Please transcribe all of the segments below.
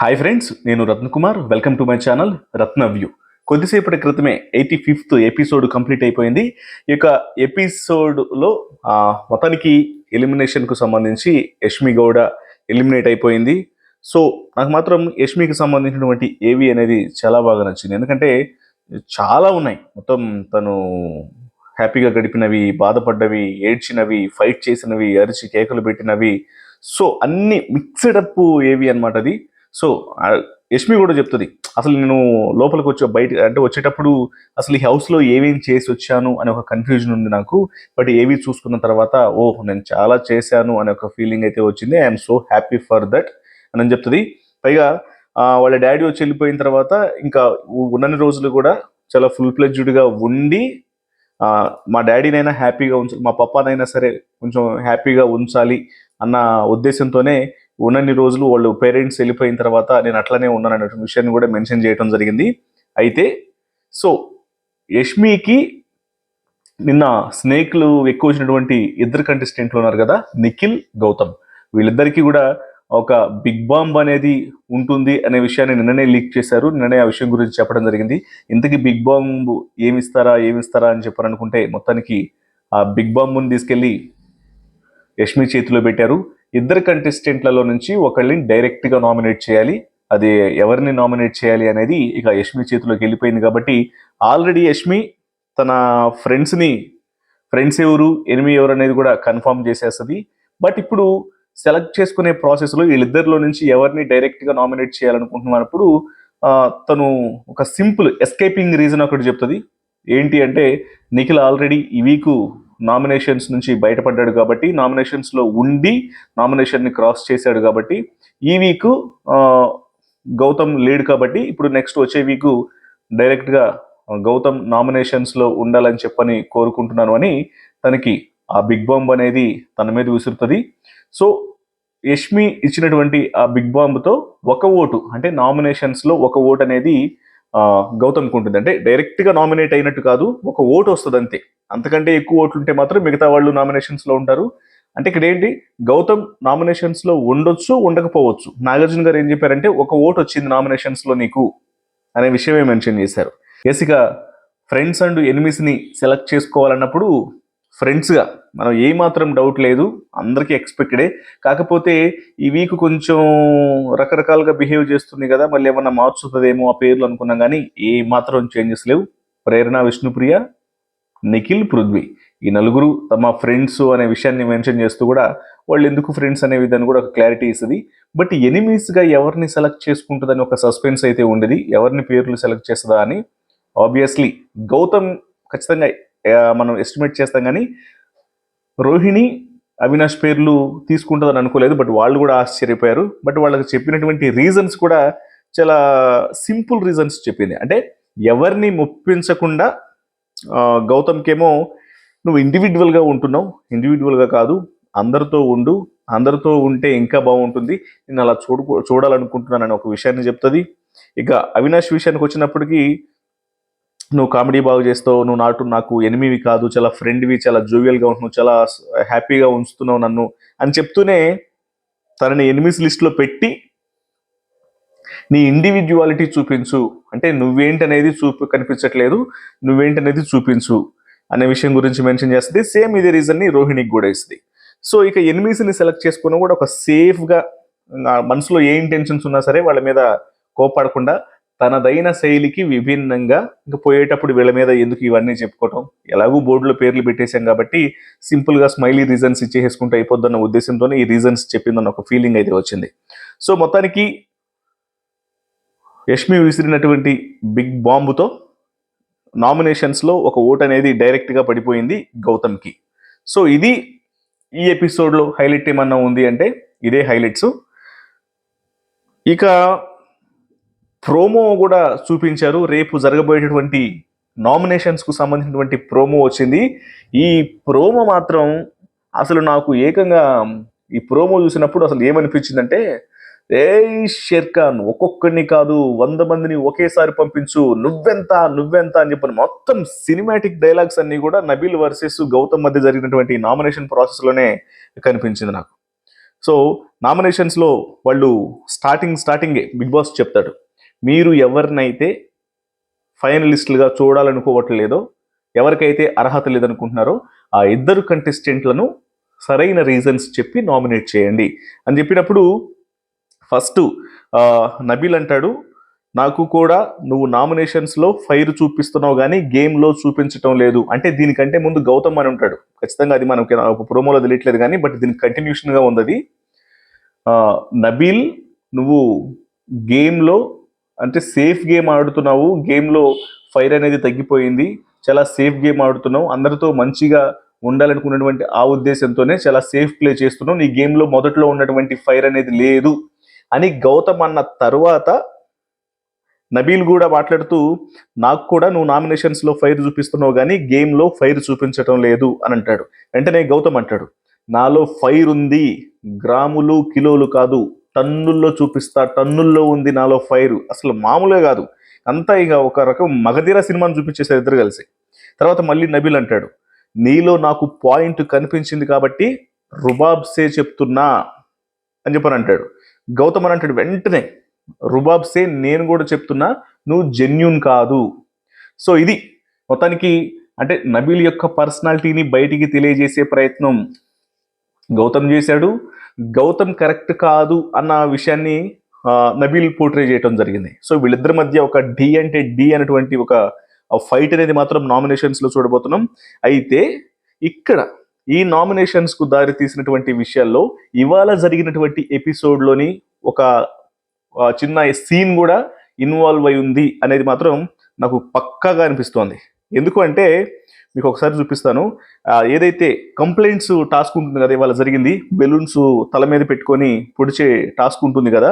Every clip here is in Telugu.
హాయ్ ఫ్రెండ్స్ నేను Ratnakumar welcome to my channel Ratna view. కొద్దిసేపటి క్రితమే ఎయిటీ ఫిఫ్త్ ఎపిసోడ్ కంప్లీట్ అయిపోయింది. ఈ యొక్క ఎపిసోడ్లో మొత్తానికి ఎలిమినేషన్కు సంబంధించి యష్మి గౌడ ఎలిమినేట్ అయిపోయింది. సో నాకు మాత్రం యష్మికి సంబంధించినటువంటి ఏవి అనేది చాలా బాగా నచ్చింది. ఎందుకంటే చాలా ఉన్నాయి. మొత్తం తను హ్యాపీగా గడిపినవి బాధపడ్డవి ఏడ్చినవి ఫైట్ చేసినవి అరిచి కేకలు పెట్టినవి. సో అన్ని మిక్స్డ్ అప్ ఏవి అనమాట అది. సో యష్మి కూడా చెప్తుంది అసలు నేను లోపలికి వచ్చి బయట అంటే వచ్చేటప్పుడు అసలు ఈ హౌస్లో ఏమేమి చేసి వచ్చాను అనే ఒక కన్ఫ్యూజన్ ఉంది నాకు. బట్ ఏవి చూసుకున్న తర్వాత ఓ నేను చాలా చేశాను అనే ఒక ఫీలింగ్ అయితే వచ్చింది. I'm so happy for that అని చెప్తుంది. పైగా వాళ్ళ డాడీ వచ్చి వెళ్ళిపోయిన తర్వాత ఇంకా ఉన్నన్ని రోజులు కూడా చాలా ఫుల్గా ఉండి మా డాడీనైనా హ్యాపీగా ఉంచాలి మా పప్పానైనా సరే కొంచెం హ్యాపీగా ఉంచాలి అన్న ఉద్దేశంతోనే ఉన్నన్ని రోజులు వాళ్ళు పేరెంట్స్ వెళ్ళిపోయిన తర్వాత నేను అట్లనే ఉన్నాను అనే విషయాన్ని కూడా మెన్షన్ చేయడం జరిగింది. అయితే సో యష్మికి నిన్న స్నేక్లు ఎక్కువ వచ్చినటువంటి ఇద్దరు కంటెస్టెంట్లు ఉన్నారు కదా నిఖిల్ గౌతమ్. వీళ్ళిద్దరికీ కూడా ఒక బిగ్ బాంబ్ అనేది ఉంటుంది అనే విషయాన్ని నిన్ననే లీక్ చేశారు. నిన్ననే ఆ విషయం గురించి చెప్పడం జరిగింది. ఇంతకీ బిగ్ బాంబ్ ఏమిస్తారా ఏమిస్తారా అని చెప్పారనుకుంటే మొత్తానికి ఆ బిగ్ బాంబుని తీసుకెళ్ళి యష్మి చేతిలో పెట్టారు. ఇద్దరు కంటెస్టెంట్లలో నుంచి ఒకళ్ళని డైరెక్ట్గా నామినేట్ చేయాలి. అది ఎవరిని నామినేట్ చేయాలి అనేది ఇక యష్మి చేతిలోకి వెళ్ళిపోయింది కాబట్టి ఆల్రెడీ యష్మి తన ఫ్రెండ్స్ని ఫ్రెండ్స్ ఎవరు ఎనిమి ఎవరు అనేది కూడా కన్ఫర్మ్ చేసేస్తుంది. బట్ ఇప్పుడు సెలెక్ట్ చేసుకునే ప్రాసెస్లో వీళ్ళిద్దరిలో నుంచి ఎవరిని డైరెక్ట్గా నామినేట్ చేయాలనుకుంటున్నప్పుడు తను ఒక సింపుల్ ఎస్కేపింగ్ రీజన్ ఒకటి చెప్తుంది. ఏంటి అంటే నిఖిల్ ఆల్రెడీ ఈ వీకు నామినేషన్స్ నుంచి బయటపడ్డాడు కాబట్టి నామినేషన్స్లో ఉండి నామినేషన్ని క్రాస్ చేశాడు కాబట్టి ఈ వీక్ గౌతమ్ లీడ్ కాబట్టి ఇప్పుడు నెక్స్ట్ వచ్చే వీక్ డైరెక్ట్గా గౌతమ్ నామినేషన్స్లో ఉండాలని చెప్పని కోరుకుంటున్నాను అని తనకి ఆ బిగ్ బాంబ్ అనేది తన మీద విసురుతుంది. సో యష్మి ఇచ్చినటువంటి ఆ బిగ్ బాంబ్తో ఒక ఓటు అంటే నామినేషన్స్లో ఒక ఓటు అనేది గౌతమ్కి ఉంటుంది. అంటే డైరెక్ట్గా నామినేట్ అయినట్టు కాదు ఒక ఓటు వస్తుంది అంతే. అంతకంటే ఎక్కువ ఓట్లు ఉంటే మాత్రం మిగతా వాళ్ళు నామినేషన్స్లో ఉంటారు. అంటే ఇక్కడ ఏంటి గౌతమ్ నామినేషన్స్లో ఉండొచ్చు ఉండకపోవచ్చు. నాగార్జున గారు ఏం చెప్పారంటే ఒక ఓటు వచ్చింది నామినేషన్స్లో నీకు అనే విషయమే మెన్షన్ చేశారు. ఎస్ ఇక ఫ్రెండ్స్ అండ్ ఎనిమిస్ని సెలెక్ట్ చేసుకోవాలన్నప్పుడు ఫ్రెండ్స్గా. మనం ఏ మాత్రం డౌట్ లేదు అందరికీ ఎక్స్పెక్టెడే. కాకపోతే ఈ వీక్ కొంచెం రకరకాలుగా బిహేవ్ చేస్తుంది కదా మళ్ళీ ఏమన్నా మార్చుతుందేమో ఆ పేర్లు అనుకున్నాం కానీ ఏ మాత్రం చేంజెస్ లేవు. ప్రేరణ విష్ణుప్రియ నిఖిల్ పృథ్వీ. ఈ నలుగురు తమ ఫ్రెండ్స్ అనే విషయాన్ని మెన్షన్ చేస్తూ కూడా వాళ్ళు ఎందుకు ఫ్రెండ్స్ అనే విధాన్ని కూడా ఒక క్లారిటీ ఇస్తుంది. బట్ ఎనిమీస్గా ఎవరిని సెలెక్ట్ చేసుకుంటుందని ఒక సస్పెన్స్ అయితే ఉండేది. ఎవరిని పేర్లు సెలెక్ట్ చేస్తుందా అని? ఆబ్వియస్లీ గౌతమ్ ఖచ్చితంగా మనం ఎస్టిమేట్ చేస్తాం కానీ రోహిణి అవినాష్ పేర్లు తీసుకుంటుందని అనుకోలేదు బట్ వాళ్ళు కూడా ఆశ్చర్యపోయారు. బట్ వాళ్ళకి చెప్పినటువంటి రీజన్స్ కూడా చాలా సింపుల్ రీజన్స్ చెప్పింది. అంటే ఎవరిని మొప్పించకుండా గౌతమ్కేమో నువ్వు ఇండివిజువల్గా ఉంటున్నావు ఇండివిజువల్గా కాదు అందరితో ఉండు అందరితో ఉంటే ఇంకా బాగుంటుంది నేను అలా చూడు చూడాలనుకుంటున్నానని ఒక విషయాన్ని చెప్తుంది. ఇక అవినాష్ విషయానికి వచ్చినప్పటికీ నువ్వు కామెడీ బాగా చేస్తావు నువ్వు నాటు నాకు ఎనిమివి కాదు చాలా ఫ్రెండ్వి చాలా జోవియల్గా ఉంటున్నావు చాలా హ్యాపీగా ఉంచుతున్నావు నన్ను అని చెప్తూనే తనని ఎనిమిస్ లిస్ట్లో పెట్టి నీ ఇండివిజువాలిటీ చూపించు. అంటే నువ్వేంటనేది చూపు కనిపించట్లేదు నువ్వేంటనేది చూపించు అనే విషయం గురించి మెన్షన్ చేస్తుంది. సేమ్ ఇదే రీజన్ని రోహిణికి కూడా ఇస్తుంది. సో ఇక ఎనిమిస్ని సెలెక్ట్ చేసుకున్న కూడా ఒక సేఫ్గా మనసులో ఏ ఇంటెన్షన్స్ ఉన్నా సరే వాళ్ళ మీద కోపాడకుండా తనదైన శైలికి విభిన్నంగా ఇంకా పోయేటప్పుడు వీళ్ళ మీద ఎందుకు ఇవన్నీ చెప్పుకోవటం? ఎలాగూ బోర్డులో పేర్లు పెట్టేశాం కాబట్టి సింపుల్గా స్మైలీ రీజన్స్ ఇచ్చేసుకుంటూ అయిపోద్దన్న ఉద్దేశంతోనే ఈ రీజన్స్ చెప్పిందన్న ఒక ఫీలింగ్ అయితే వచ్చింది. సో మొత్తానికి యష్మి విసిరినటువంటి బిగ్ బాంబుతో నామినేషన్స్లో ఒక ఓట్ అనేది డైరెక్ట్గా పడిపోయింది గౌతమ్కి. సో ఇది ఈ ఎపిసోడ్లో హైలైట్ ఏమన్నా ఉంది అంటే ఇదే హైలైట్స్. ఇక ప్రోమో కూడా చూపించారు. రేపు జరగబోయేటటువంటి నామినేషన్స్కు సంబంధించినటువంటి ప్రోమో వచ్చింది. ఈ ప్రోమో మాత్రం అసలు నాకు ఏకంగా ఈ ప్రోమో చూసినప్పుడు అసలు ఏమనిపించిందంటే ఏ షేర్ ఖాన్ ఒక్కొక్కడిని కాదు వంద మందిని ఒకేసారి పంపించు నువ్వెంత నువ్వెంత అని చెప్పిన మొత్తం సినిమాటిక్ డైలాగ్స్ అన్ని కూడా నబీల్ వర్సెస్ గౌతమ్ మధ్య జరిగినటువంటి నామినేషన్ ప్రాసెస్లోనే కనిపించింది నాకు. సో నామినేషన్స్లో వాళ్ళు స్టార్టింగ్ స్టార్టింగే బిగ్ బాస్ చెప్తాడు. మీరు ఎవరినైతే ఫైనలిస్టులుగా చూడాలనుకోవట్లేదో ఎవరికైతే అర్హత లేదనుకుంటున్నారో ఆ ఇద్దరు కంటెస్టెంట్లను సరైన రీజన్స్ చెప్పి నామినేట్ చేయండి. అని చెప్పినప్పుడు ఫస్ట్ నబీల్ అంటాడు నాకు కూడా నువ్వు నామినేషన్స్లో ఫైర్ చూపిస్తున్నావు కానీ గేమ్లో చూపించటం లేదు. అంటే దీనికంటే ముందు గౌతమ్ అని ఉంటాడు. ఖచ్చితంగా అది మనకి ప్రోమోలో తెలియట్లేదు కానీ బట్ దీనికి కంటిన్యూషన్గా ఉంది నబీల్ నువ్వు గేమ్లో అంటే సేఫ్ గేమ్ ఆడుతున్నావు గేమ్లో ఫైర్ అనేది తగ్గిపోయింది చాలా సేఫ్ గేమ్ ఆడుతున్నావు అందరితో మంచిగా ఉండాలనుకున్నటువంటి ఆ ఉద్దేశంతోనే చాలా సేఫ్ ప్లే చేస్తున్నావు నీ గేమ్లో మొదట్లో ఉన్నటువంటి ఫైర్ అనేది లేదు అని గౌతమ్ అన్న తర్వాత నబీల్ కూడా మాట్లాడుతూ నాకు కూడా నువ్వు నామినేషన్స్లో ఫైర్ చూపిస్తున్నావు కానీ గేమ్లో ఫైర్ చూపించటం లేదు అని అంటాడు. వెంటనే గౌతమ్ అంటాడు నాలో ఫైర్ ఉంది గ్రాములు కిలోలు కాదు టన్నుల్లో చూపిస్తా టన్నుల్లో ఉంది నాలో ఫైర్. అసలు మామూలే కాదు. అంతా ఇక ఒక రకం మగధీర సినిమాను చూపించేసారు ఇద్దరు కలిసి. తర్వాత మళ్ళీ నబీల్ అంటాడు నీలో నాకు పాయింట్ కనిపించింది కాబట్టి రుబాబ్సే చెప్తున్నా అని చెప్పని అంటాడు. గౌతమ్ అని అంటాడు వెంటనే రుబాబ్సే నేను కూడా చెప్తున్నా నువ్వు జెన్యున్ కాదు. సో ఇది మొత్తానికి అంటే నబీల్ యొక్క పర్సనాలిటీని బయటికి తెలియజేసే ప్రయత్నం గౌతమ్ చేశాడు. గౌతమ్ కరెక్ట్ కాదు అన్న విషయాన్ని నబీల్ పోర్ట్రే చేయడం జరిగింది. సో వీళ్ళిద్దరి మధ్య ఒక డి అంటే డి అనేటువంటి ఒక ఫైట్ అనేది మాత్రం నామినేషన్స్లో చూడబోతున్నాం. అయితే ఇక్కడ ఈ నామినేషన్స్కు దారి తీసినటువంటి విషయాల్లో ఇవాళ జరిగినటువంటి ఎపిసోడ్లోని ఒక చిన్న సీన్ కూడా ఇన్వాల్వ్ అయి ఉంది అనేది మాత్రం నాకు పక్కాగా అనిపిస్తోంది. ఎందుకు అంటే మీకు ఒకసారి చూపిస్తాను. ఏదైతే కంప్లైంట్స్ టాస్క్ ఉంటుంది కదా ఇవాళ జరిగింది బెలూన్స్ తల మీద పెట్టుకొని పొడిచే టాస్క్ ఉంటుంది కదా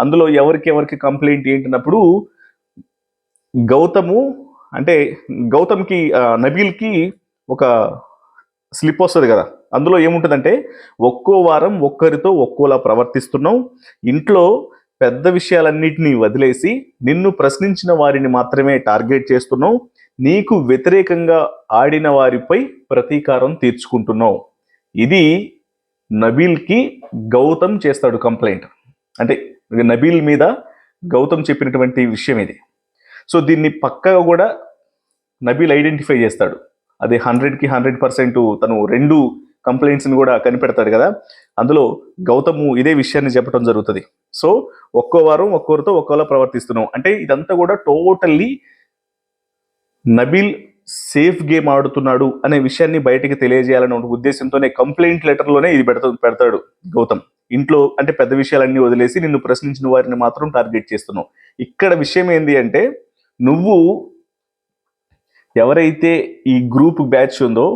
అందులో ఎవరికి ఎవరికి కంప్లైంట్ ఏంటన్నప్పుడు గౌతము అంటే గౌతమ్కి నబీల్కి ఒక స్లిప్ వస్తుంది కదా. అందులో ఏముంటుందంటే ఒక్కో వారం ఒక్కరితో ఒక్కోలా ప్రవర్తిస్తున్నాం. ఇంట్లో పెద్ద విషయాలన్నింటినీ వదిలేసి నిన్ను ప్రశ్నించిన వారిని మాత్రమే టార్గెట్ చేస్తున్నావు నీకు వ్యతిరేకంగా ఆడిన వారిపై ప్రతీకారం తీర్చుకుంటున్నావు. ఇది నబీల్కి గౌతమ్ చేస్తాడు కంప్లైంట్. అంటే నబీల్ మీద గౌతమ్ చెప్పినటువంటి విషయం ఇది. సో దీన్ని పక్కగా కూడా నబీల్ ఐడెంటిఫై చేస్తాడు. అది హండ్రెడ్కి హండ్రెడ్ పర్సెంట్ తను రెండు కంప్లైంట్స్ని కూడా కనిపెడతాడు కదా. అందులో గౌతము ఇదే విషయాన్ని చెప్పడం జరుగుతుంది. సో ఒక్కో వారం ఒక్కొరితో ఒక్కోలా ప్రవర్తిస్తున్నాం అంటే ఇదంతా కూడా టోటల్లీ నబీల్ సేఫ్ గేమ్ ఆడుతున్నాడు అనే విషయాన్ని బయటికి తెలియజేయాలనే ఉద్దేశంతోనే కంప్లైంట్ లెటర్లోనే ఇది పెడతా పెడతాడు గౌతమ్. ఇంట్లో అంటే పెద్ద విషయాలన్నీ వదిలేసి నిన్ను ప్రశ్నించిన వారిని మాత్రం టార్గెట్ చేస్తున్నావు. ఇక్కడ విషయం ఏంది అంటే నువ్వు ఎవరైతే ఈ గ్రూప్ బ్యాచ్ ఉందో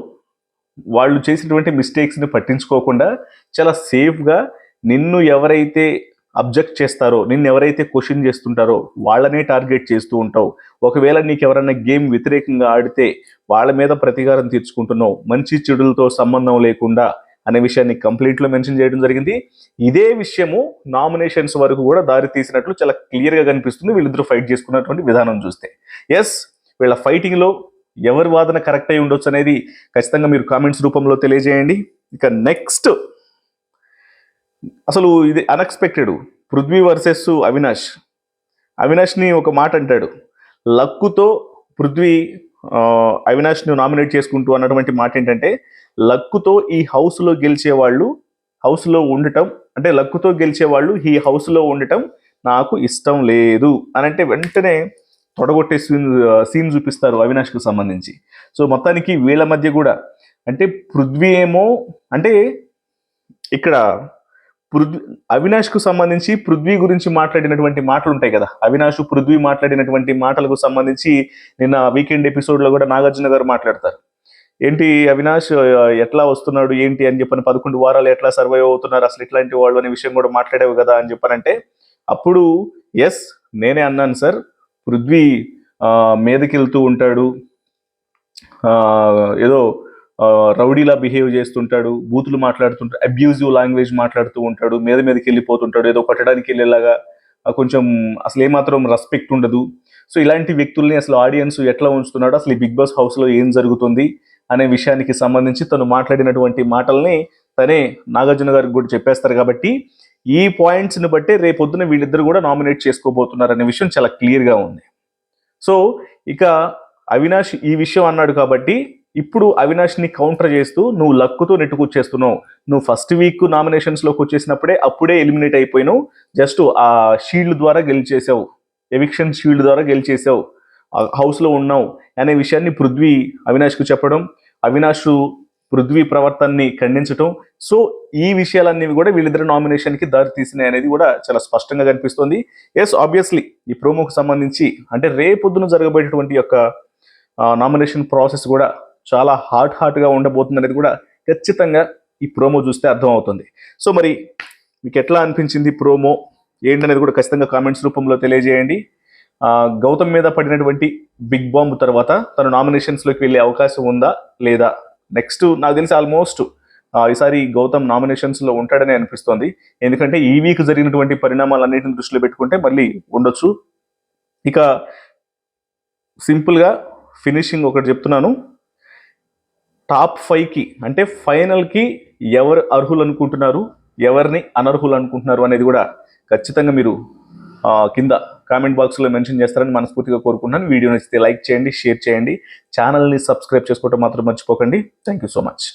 వాళ్ళు చేసినటువంటి మిస్టేక్స్ని పట్టించుకోకుండా చాలా సేఫ్గా నిన్ను ఎవరైతే అబ్జెక్ట్ చేస్తారో నిన్ను ఎవరైతే క్వశ్చన్ చేస్తుంటారో వాళ్ళనే టార్గెట్ చేస్తూ ఉంటావు. ఒకవేళ నీకు ఎవరైనా గేమ్ వ్యతిరేకంగా ఆడితే వాళ్ళ మీద ప్రతీకారం తీర్చుకుంటున్నావు. మంచి చెడులతో సంబంధం లేకుండా అనే విషయాన్ని కంప్లీట్లో మెన్షన్ చేయడం జరిగింది. ఇదే విషయము నామినేషన్స్ వరకు కూడా దారి తీసినట్లు చాలా క్లియర్గా కనిపిస్తుంది. వీళ్ళిద్దరూ ఫైట్ చేసుకున్నటువంటి విధానం చూస్తే. ఎస్ వీళ్ళ ఫైటింగ్లో ఎవరి వాదన కరెక్ట్ అయి ఉండొచ్చు అనేది ఖచ్చితంగా మీరు కామెంట్స్ రూపంలో తెలియజేయండి. ఇక నెక్స్ట్ అసలు ఇది అన్ఎక్స్పెక్టెడ్ పృథ్వీ వర్సెస్ అవినాష్. అవినాష్ని ఒక మాట అంటాడు. లక్కుతో పృథ్వీ అవినాష్ని నామినేట్ చేసుకుంటూ అన్నటువంటి మాట ఏంటంటే లక్కుతో ఈ హౌస్లో గెలిచే వాళ్ళు హౌస్లో ఉండటం అంటే లక్కుతో గెలిచే వాళ్ళు ఈ హౌస్లో ఉండటం నాకు ఇష్టం లేదు. అని అంటే వెంటనే తొడగొట్టే సీన్ సీన్ చూపిస్తారు అవినాష్కు సంబంధించి. సో మొత్తానికి వీళ్ళ మధ్య కూడా అంటే పృథ్వీ ఏమో అంటే ఇక్కడ పృథ్వీ అవినాష్కు సంబంధించి పృథ్వీ గురించి మాట్లాడినటువంటి మాటలు ఉంటాయి కదా. అవినాష్ పృథ్వీ మాట్లాడినటువంటి మాటలకు సంబంధించి నిన్న వీకెండ్ ఎపిసోడ్లో కూడా నాగార్జున గారు మాట్లాడతారు. ఏంటి అవినాష్ ఎట్లా వస్తున్నాడు ఏంటి అని చెప్పని పదకొండు వారాలు ఎట్లా సర్వైవ్ అవుతున్నారు అసలు ఇట్లాంటి వాళ్ళు అనే విషయం కూడా మాట్లాడేవి కదా అని చెప్పానంటే అప్పుడు ఎస్ నేనే అన్నాను సార్ పృథ్వీ మీదకి వెళ్తూ ఉంటాడు ఏదో రౌడీలా బిహేవ్ చేస్తుంటాడు బూతులు మాట్లాడుతుంటాడు అబ్యూజివ్ లాంగ్వేజ్ మాట్లాడుతూ ఉంటాడు మీద మీదకి వెళ్ళిపోతుంటాడు ఏదో కొట్టడానికి వెళ్ళేలాగా కొంచెం అసలు ఏమాత్రం రెస్పెక్ట్ ఉండదు. సో ఇలాంటి వ్యక్తుల్ని అసలు ఆడియన్స్ ఎట్లా ఉంచుతున్నాడు అసలు ఈ బిగ్ బాస్ హౌస్లో ఏం జరుగుతుంది అనే విషయానికి సంబంధించి తను మాట్లాడినటువంటి మాటల్ని తనే నాగార్జున గారికి కూడా చెప్పేస్తారు కాబట్టి ఈ పాయింట్స్ని బట్టి రేపొద్దున వీళ్ళిద్దరు కూడా నామినేట్ చేసుకోబోతున్నారు అనే విషయం చాలా క్లియర్గా ఉంది. సో ఇక అవినాష్ ఈ విషయం అన్నాడు కాబట్టి ఇప్పుడు అవినాష్ని కౌంటర్ చేస్తూ నువ్వు లక్కుతో నెట్టుకొచ్చేస్తున్నావు. నువ్వు ఫస్ట్ వీక్ నామినేషన్స్లోకి వచ్చేసినప్పుడే అప్పుడే ఎలిమినేట్ అయిపోయినావు. జస్ట్ ఆ షీల్డ్ ద్వారా గెలిచేసావు. ఎవిక్షన్ షీల్డ్ ద్వారా గెలిచేసావు. హౌస్లో ఉన్నావు అనే విషయాన్ని పృథ్వీ అవినాష్కు చెప్పడం అవినాష్ పృథ్వీ ప్రవర్తనని ఖండించడం సో ఈ విషయాలన్నీ కూడా వీళ్ళిద్దరు నామినేషన్కి దారి తీసినాయి అనేది కూడా చాలా స్పష్టంగా కనిపిస్తోంది. ఎస్ ఆబ్వియస్లీ ఈ ప్రోమోకు సంబంధించి అంటే రేపొద్దున జరగబోయేటువంటి యొక్క నామినేషన్ ప్రాసెస్ కూడా చాలా హాట్ హాట్గా ఉండబోతుంది అనేది కూడా ఖచ్చితంగా ఈ ప్రోమో చూస్తే అర్థమవుతుంది. సో మరి మీకు ఎట్లా అనిపించింది ప్రోమో? ఏంటనేది కూడా ఖచ్చితంగా కామెంట్స్ రూపంలో తెలియజేయండి. గౌతమ్ మీద పడినటువంటి బిగ్ బాంబ్ తర్వాత తను నామినేషన్స్లోకి వెళ్ళే అవకాశం ఉందా? లేదా? నెక్స్ట్ నాకు తెలిసి ఆల్మోస్ట్ ఈసారి గౌతమ్ నామినేషన్స్లో ఉంటాడని అనిపిస్తోంది. ఎందుకంటే ఈ వీక్ జరిగినటువంటి పరిణామాలన్నింటిని దృష్టిలో పెట్టుకుంటే మళ్ళీ ఉండొచ్చు. ఇక సింపుల్గా ఫినిషింగ్ ఒకటి చెప్తున్నాను. టాప్ ఫైవ్కి అంటే ఫైనల్కి ఎవరు అర్హులు అనుకుంటున్నారు ఎవరిని అనర్హులు అనుకుంటున్నారు అనేది కూడా ఖచ్చితంగా మీరు కింద కామెంట్ బాక్స్లో మెన్షన్ చేస్తారని మనస్ఫూర్తిగా కోరుకుంటున్నాను. వీడియో నచ్చితే లైక్ చేయండి షేర్ చేయండి. ఛానల్ని సబ్స్క్రైబ్ చేసుకోవడం మాత్రం మర్చిపోకండి. Thank you so much.